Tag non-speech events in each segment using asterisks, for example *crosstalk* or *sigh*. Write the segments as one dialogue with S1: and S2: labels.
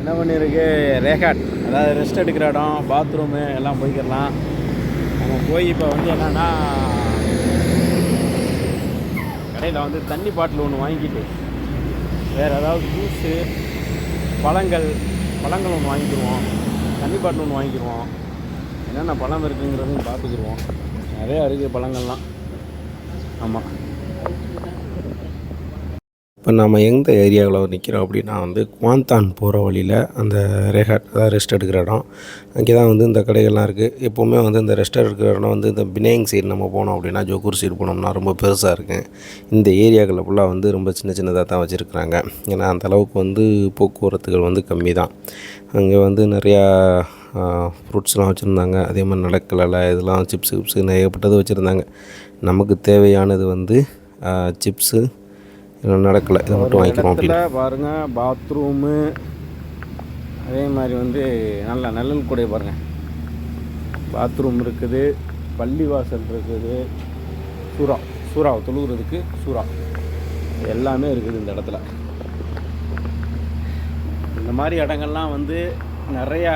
S1: என்ன பண்ணியிருக்கு? ரேகாட். அதாவது ரெஸ்ட் எடுக்கிற இடம் பாத்ரூமு எல்லாம் போய்க்கிடலாம். நம்ம போய் இப்போ வந்து என்னென்னா கடையில் வந்து தண்ணி பாட்டில் ஒன்று வாங்கிட்டு வேறு ஏதாவது ஜூஸு பழங்கள் பழங்கள் ஒன்று வாங்கிக்கிடுவோம் தண்ணி பாட்டில் ஒன்று வாங்கிக்கிடுவோம் என்னென்ன பழம் இருக்குங்கிறதையும் பார்த்துக்கிடுவோம் நிறையா இருக்குது பழங்கள்லாம். ஆமாம்
S2: இப்போ நம்ம எந்த ஏரியாவில் நிற்கிறோம் அப்படின்னா வந்து குவாந்தான் போகிற வழியில் அந்த ரேஹாட் அதாவது ரெஸ்ட் எடுக்கிற இடம். அங்கே தான் வந்து இந்த கடைகள்லாம் இருக்குது எப்போவுமே வந்து இந்த ரெஸ்ட் எடுக்கிற இடம் வந்து இந்த பினேங் சைடு நம்ம போனோம் அப்படின்னா ஜோக்கூர் சைடு போனோம்னா ரொம்ப பெருசாக இருக்குது இந்த ஏரியாக்களில் ஃபுல்லாக வந்து ரொம்ப சின்ன சின்னதாக தான் வச்சுருக்குறாங்க. ஏன்னா அந்த அளவுக்கு வந்து போக்குவரத்துகள் வந்து கம்மி தான். அங்கே வந்து நிறையா ஃப்ரூட்ஸ்லாம் வச்சுருந்தாங்க. அதே மாதிரி நடக்கலை இதெல்லாம் சிப்ஸ் கிப்ஸு ஏகப்பட்டது வச்சுருந்தாங்க. நமக்கு தேவையானது வந்து சிப்ஸு நடக்கலை. இதை மட்டும் வாங்கிக்கிறோம் அப்படின்னு
S1: இடத்துல பாருங்க பாத்ரூமு அதே மாதிரி வந்து நல்ல நல்லல் கூட பாருங்க. பாத்ரூம் இருக்குது பள்ளிவாசல் இருக்குது சூறா சூறாவை தொழுகிறதுக்கு சூறா. எல்லாமே இருக்குது இந்த இடத்துல. இந்த மாதிரி இடங்கள்லாம் வந்து நிறையா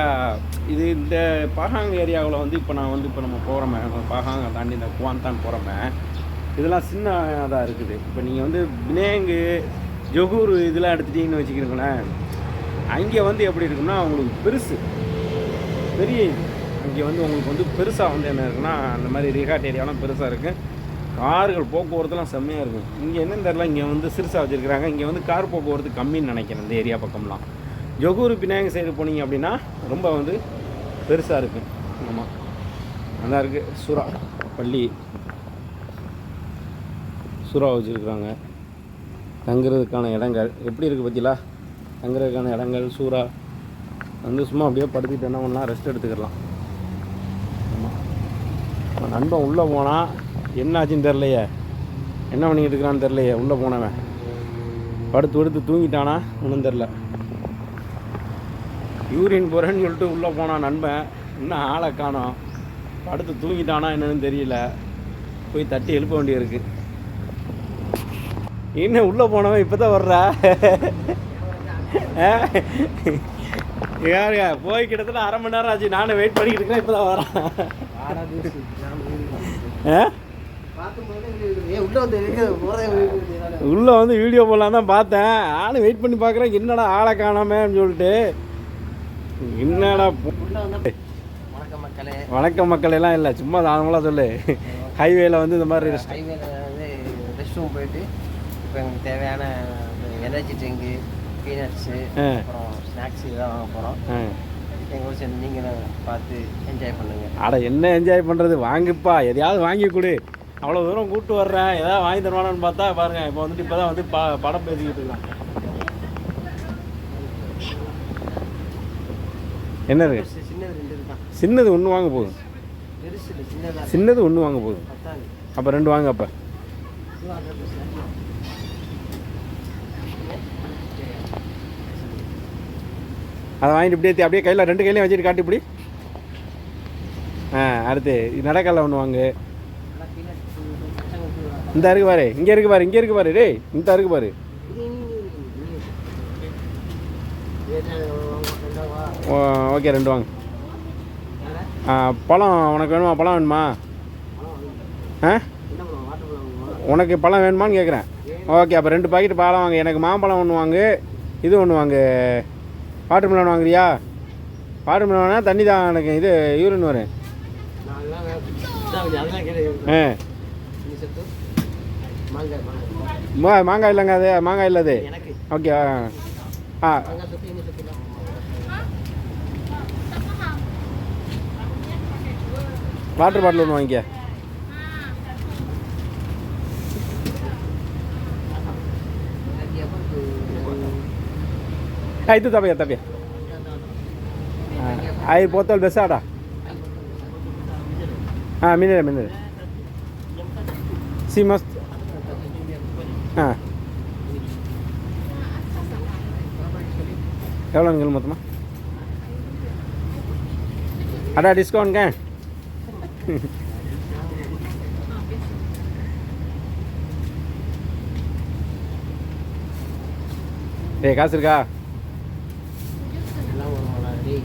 S1: இது இந்த பாகாங் ஏரியாவில் வந்து இப்போ நான் வந்து இப்போ நம்ம போகிறோமே பாகாங்க தாண்டி இந்த குவாந்தான் போகிறோமே இதெல்லாம் சின்ன இதாக இருக்குது. இப்போ நீங்கள் வந்து பினேங்கு ஜொகூர் இதெல்லாம் எடுத்துட்டீங்கன்னு வச்சுக்கிறீங்களேன் அங்கே வந்து எப்படி இருக்குன்னா உங்களுக்கு பெருசு. பெரிய இது. வந்து உங்களுக்கு வந்து பெருசாக வந்து என்ன இருக்குன்னா அந்த மாதிரி ரிகாட் ஏரியாலாம் பெருசாக இருக்குது கார்கள் போக்குவரத்துலாம் செம்மையாக இருக்கும் இங்கே என்னன்னு தெரில இங்கே வந்து சிறுசாக வச்சுருக்கிறாங்க. இங்கே வந்து கார் போக்குவரத்து கம்மின்னு நினைக்கிறேன் இந்த ஏரியா பக்கம்லாம். ஜொகூர் பினாங்க சைடு போனீங்க அப்படின்னா ரொம்ப வந்து பெருசாக இருக்குது ஆமாம் நல்லா இருக்குது சுறா பள்ளி. சூறாவை வச்சுருக்குறாங்க. தங்குறதுக்கான இடங்கள். எப்படி இருக்குது பற்றிலா தங்குறதுக்கான இடங்கள் சூறா. வந்து சும்மா அப்படியே படுத்திட்டு என்ன பண்ணலாம்? ரெஸ்ட் எடுத்துக்கலாம் ஆமாம் நண்பன் உள்ளே போனால் என்னாச்சுன்னு தெரிலையே என்ன பண்ணிக்கிட்டு இருக்கிறான்னு தெரிலையே உள்ளே போனவன். படுத்து படுத்து தூங்கிட்டானா? ஒன்றும் தெரில யூரின் போகிறேன்னு சொல்லிட்டு உள்ளே போனான் நண்பன் இன்னும் ஆளை காணோம்? படுத்து தூங்கிட்டானா என்னன்னு தெரியல. போய் தட்டி எழுப்ப வேண்டியிருக்கு. என்ன உள்ளே போனவன் இப்போ தான் வர்றா யாருங்க? போய் கிட்டத்தட்ட அரை மணி நேரம் ஆச்சு. நானும் வெயிட் பண்ணிக்கிட்டு இருக்கேன் இப்போ தான் வரேன் ஆ? உள்ளே வந்து வீடியோ போடலாம் தான் பார்த்தேன். ஆளு வெயிட் பண்ணி பார்க்குறேன். என்னடா ஆளை காணாமேன்னு சொல்லிட்டு. என்னடா
S3: வணக்கம் மக்களே.
S1: வணக்கம் மக்கள். எல்லாம் இல்லை. சும்மா நார்மலாக சொல்லு. ஹைவேல வந்து இந்த மாதிரி
S3: ரெஸ்ட் ரூம் போயிட்டு இப்போ எங்களுக்கு தேவையான எனர்ஜி ட்ரிங்கு பீனட்ஸு. அப்புறம் ஸ்நாக்ஸ் இதெல்லாம் வாங்க போகிறோம். எங்களோட சேர்ந்து நீங்களும் பார்த்து என்ஜாய் பண்ணுங்க.
S1: அட என்ன என்ஜாய் பண்ணுறது வாங்குப்பா. எதையாவது வாங்கி கொடு. அவ்வளோ தூரம் கூப்பிட்டு வர்றேன். ஏதாவது வாங்கி தருவானான்னு பார்த்தா பாருங்க இப்போ வந்துட்டு இப்போ தான் வந்து ப படம் பேசிக்கிட்டு இருக்கான். என்னது?
S3: பெருசு சின்னது ரெண்டு இருக்கான்
S1: சின்னது ஒன்று வாங்க போதும். சின்னது ஒன்று வாங்க போதும். அப்போ ரெண்டு வாங்க அப்போ. அதை வாங்கிட்டு இப்படியே அப்படியே கையில் ரெண்டு கையிலையும் வச்சுட்டு காட்டி இப்படி. ஆ அடுத்து நடக்கல ஒன்று வாங்கு. இந்த இருக்கு பாரு இங்கே இருக்கு பாரு இங்கே இருக்கு பாரு டேய் இந்த இருக்கு பாரு. ஓ ஓகே ரெண்டு வாங்க. ஆ பழம் உனக்கு வேணுமா? பழம் வேணுமா? ஆ? உனக்கு பழம் வேணுமான்னு கேட்குறேன் ஓகே அப்போ ரெண்டு பாக்கெட் பழம் வாங்க. எனக்கு மாம்பழம் ஒன்று வாங்கு இது ஒன்று வாங்கு. வாட்டர் மிலன் வாங்குறியா? வாட்டர் மிலனா தண்ணி தான் எனக்கு இது யூரின் வரும். ஆ மா மாங்காய் இல்லைங்க அது மாங்காய் இல்லை அது. ஓகே ஆ. வாட்டர் பாட்டில் ஒன்று வாங்கிக்க. ಆ, ಇದು ತಬೆ ತಬೆ ಐದು ಬೋತಲ್ ಬೆಸಾಡ ಹಾಂ ಮಿನರೆ ಮಿನರೆ ಸಿ ಮಸ್ತ್ ಹಾಂ எவ்வளோங்க மொத்தமாக அடா டிஸ்கவுண்ட்ங்க *laughs* டேய் காசு இருக்கா gì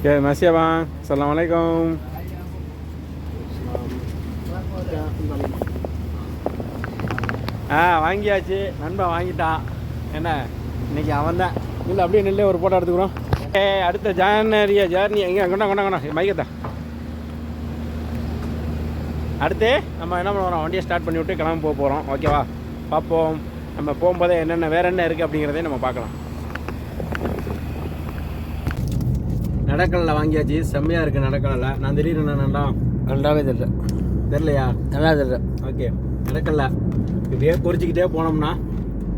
S1: Ya, masih abang. Assalamualaikum. ஆ வாங்கியாச்சு நண்பன் வாங்கிட்டான் என்ன? இன்னைக்கு அவன் தான். இல்லை அப்படியே நில்லே ஒரு போட்டோ எடுத்துக்கிறோம். ஏ அடுத்த ஜானரியா ஜார்னி எங்கே கொண்டா கொண்டா கொண்டா. மைக்கத்தா அடுத்து நம்ம என்ன பண்ண போகிறோம் வண்டியை ஸ்டார்ட் பண்ணி விட்டு கிளம்ப போக போகிறோம் ஓகேவா பார்ப்போம். நம்ம போகும்போதே என்னென்ன வேற என்ன இருக்குது அப்படிங்கிறதையும் நம்ம பார்க்கலாம். நடக்கலில் வாங்கியாச்சு. செம்மையாக இருக்குது நடக்கலில் நான் திடீர்னு என்னடா
S3: நல்லாவே தெரியல.
S1: தெரிலையா
S3: நல்லா தெரியல.
S1: ஓகே நடக்கல இப்படியே பொறிச்சிக்கிட்டே போனோம்னா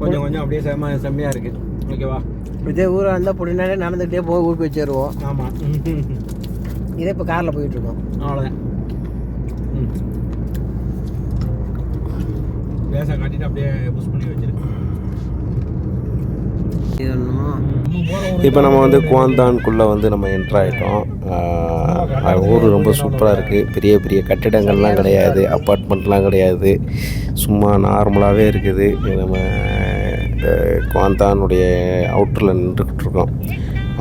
S1: கொஞ்சம் கொஞ்சம் அப்படியே செம்ம செம்மையாக இருக்குது ஓகேவா?
S3: இதே ஊராக இருந்தால் பொடினாலே நடந்துக்கிட்டே போய் ஊருக்கு வச்சிருவோம்.
S1: ஆமாம்
S3: இதே இப்போ காரில் போயிட்டு இருக்கோம்.
S1: அவ்வளோதான் ம். லேசாக காட்டிட்டு அப்படியே புஷ் பண்ணி வச்சிருக்கு
S3: இது ஒன்றும்
S2: இப்போ நம்ம வந்து குவாந்தான்குள்ளே வந்து நம்ம என்ட்ரு ஆகிட்டோம் ஊர் ரொம்ப சூப்பராக இருக்குது பெரிய பெரிய கட்டிடங்கள்லாம் கிடையாது. அப்பார்ட்மெண்ட்லாம் கிடையாது. சும்மா நார்மலாகவே இருக்குது. நம்ம குவாந்தானுடைய அவுட்டரில் நின்றுக்கிட்டு இருக்கோம்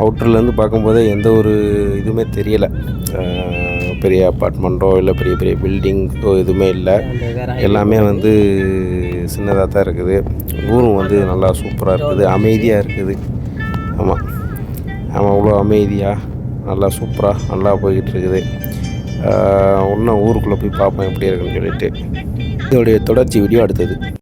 S2: அவுட்டர்லேருந்து பார்க்கும்போதே எந்த ஒரு இதுவுமே தெரியலை. பெரிய அப்பார்ட்மெண்ட்டோ இல்லை பெரிய பெரிய பில்டிங்கோ எதுவுமே இல்லை. எல்லாமே வந்து சின்னதாக தான் இருக்குது. ஊரும் வந்து நல்லா சூப்பராக இருக்குது. அமைதியாக இருக்குது. ஆமாம் ஆமாம் அவ்வளோ அமைதியாக நல்லா சூப்பராக நல்லா போய்கிட்டு இருக்குது இன்னும் ஊருக்குள்ளே போய் பார்ப்போம் எப்படி இருக்குன்னு சொல்லிட்டு. இதோடைய தொடர்ச்சி வீடியோ அடுத்தது.